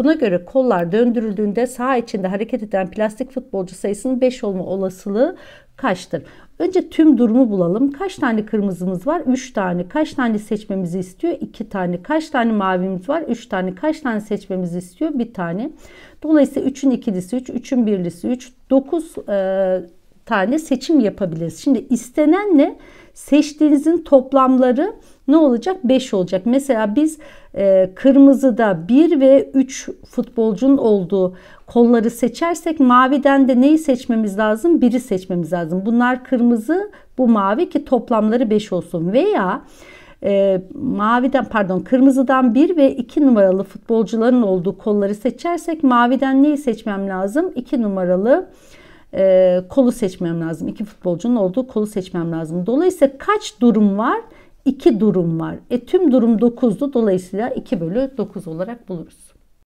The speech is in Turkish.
Buna göre kollar döndürüldüğünde saha içinde hareket eden plastik futbolcu sayısının 5 olma olasılığı kaçtır? Önce tüm durumu bulalım. Kaç tane kırmızımız var? 3 tane. Kaç tane seçmemizi istiyor? 2 tane. Kaç tane mavimiz var? 3 tane. Kaç tane seçmemizi istiyor? 1 tane. Dolayısıyla 3'ün ikilisi 3, 3'ün birlisi 3, 9 e, tane seçim yapabiliriz. Şimdi istenen ne? Seçtiğinizin toplamları ne olacak? 5 olacak. Mesela biz e, kırmızıda 1 ve 3 futbolcunun olduğu kolları seçersek maviden de neyi seçmemiz lazım? Biri seçmemiz lazım. Bunlar kırmızı, bu mavi ki toplamları 5 olsun. Veya e, maviden pardon kırmızıdan 1 ve 2 numaralı futbolcuların olduğu kolları seçersek maviden neyi seçmem lazım? 2 numaralı e, kolu seçmem lazım. İki futbolcunun olduğu kolu seçmem lazım. Dolayısıyla kaç durum var? 2 durum var. E tüm durum 9'du. Dolayısıyla 2 bölü 9 olarak buluruz.